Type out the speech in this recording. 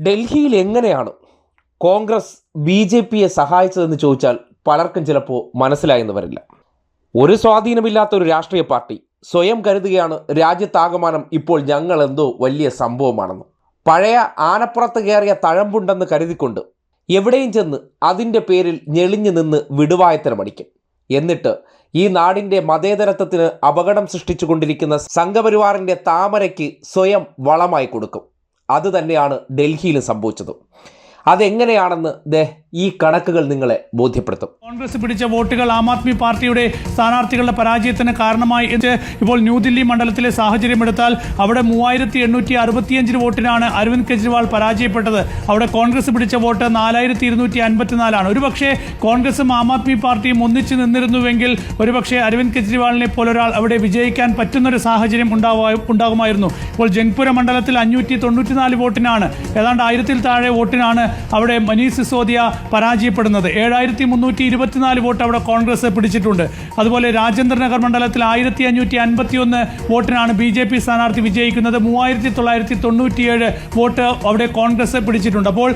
ഡൽഹിയിൽ എങ്ങനെയാണ് Congress B J പിയെ സഹായിച്ചതെന്ന് ചോദിച്ചാൽ പലർക്കും ചിലപ്പോൾ മനസ്സിലായെന്ന് വരില്ല. ഒരു സ്വാധീനമില്ലാത്ത ഒരു രാഷ്ട്രീയ പാർട്ടി സ്വയം കരുതുകയാണ് രാജ്യത്താകമാനം ഇപ്പോൾ ഞങ്ങൾ എന്തോ വലിയ സംഭവമാണെന്ന്. പഴയ ആനപ്പുറത്ത് കയറിയ തഴമ്പുണ്ടെന്ന് കരുതിക്കൊണ്ട് എവിടെയും ചെന്ന് അതിന്റെ പേരിൽ ഞെളിഞ്ഞു നിന്ന് വിടുവായത്തരമടിക്കും എന്നിട്ട് ഈ നാടിന്റെ മതേതരത്വത്തിന് അപകടം സൃഷ്ടിച്ചുകൊണ്ടിരിക്കുന്ന സംഘപരിവാറിന്റെ താമരയ്ക്ക് സ്വയം വളമായി കൊടുക്കും. അത് തന്നെയാണ് ഡൽഹിയിലും സംഭവിച്ചത്. അതെങ്ങനെയാണെന്ന് ദേ ഈ കണക്കുകൾ നിങ്ങളെ ബോധ്യപ്പെടുത്തും. കോൺഗ്രസ് പിടിച്ച വോട്ടുകൾ ആം ആദ്മി പാർട്ടിയുടെ സ്ഥാനാർത്ഥികളുടെ പരാജയത്തിന് കാരണമായി എന്ന് ഇപ്പോൾ ന്യൂഡൽഹി മണ്ഡലത്തിലെ സാഹചര്യം എടുത്താൽ അവിടെ മൂവായിരത്തി എണ്ണൂറ്റി അറുപത്തിയഞ്ചിന് വോട്ടിനാണ് അരവിന്ദ് കെജ്രിവാൾ പരാജയപ്പെട്ടത്. അവിടെ കോൺഗ്രസ് പിടിച്ച വോട്ട് നാലായിരത്തി ഇരുന്നൂറ്റി അൻപത്തിനാലാണ്. ഒരുപക്ഷെ കോൺഗ്രസും ആം ആദ്മി പാർട്ടിയും ഒന്നിച്ചു നിന്നിരുന്നുവെങ്കിൽ ഒരുപക്ഷെ അരവിന്ദ് കെജ്രിവാളിനെ പോലൊരാൾ അവിടെ വിജയിക്കാൻ പറ്റുന്നൊരു സാഹചര്യം ഉണ്ടാകുമായിരുന്നു. ഇപ്പോൾ ജംഗ്പുര മണ്ഡലത്തിൽ അഞ്ഞൂറ്റി തൊണ്ണൂറ്റിനാല് വോട്ടിനാണ്. ഏതാണ്ട് ആയിരത്തിൽ താഴെ വോട്ടിനാണ് അവിടെ മനീഷ് സിസോദിയ പരാജയപ്പെടുന്നത്. ഏഴായിരത്തി മുന്നൂറ്റി ഇരുപത്തിനാല് വോട്ട് അവിടെ കോൺഗ്രസ് പിടിച്ചിട്ടുണ്ട്. അതുപോലെ രാജേന്ദ്രനഗർ മണ്ഡലത്തിൽ ആയിരത്തി അഞ്ഞൂറ്റി അൻപത്തി ഒന്ന് വോട്ടിനാണ് ബി ജെ പി സ്ഥാനാർത്ഥി വിജയിക്കുന്നത്. മൂവായിരത്തി തൊള്ളായിരത്തി തൊണ്ണൂറ്റിയേഴ് വോട്ട് അവിടെ കോൺഗ്രസ് പിടിച്ചിട്ടുണ്ട്. അപ്പോൾ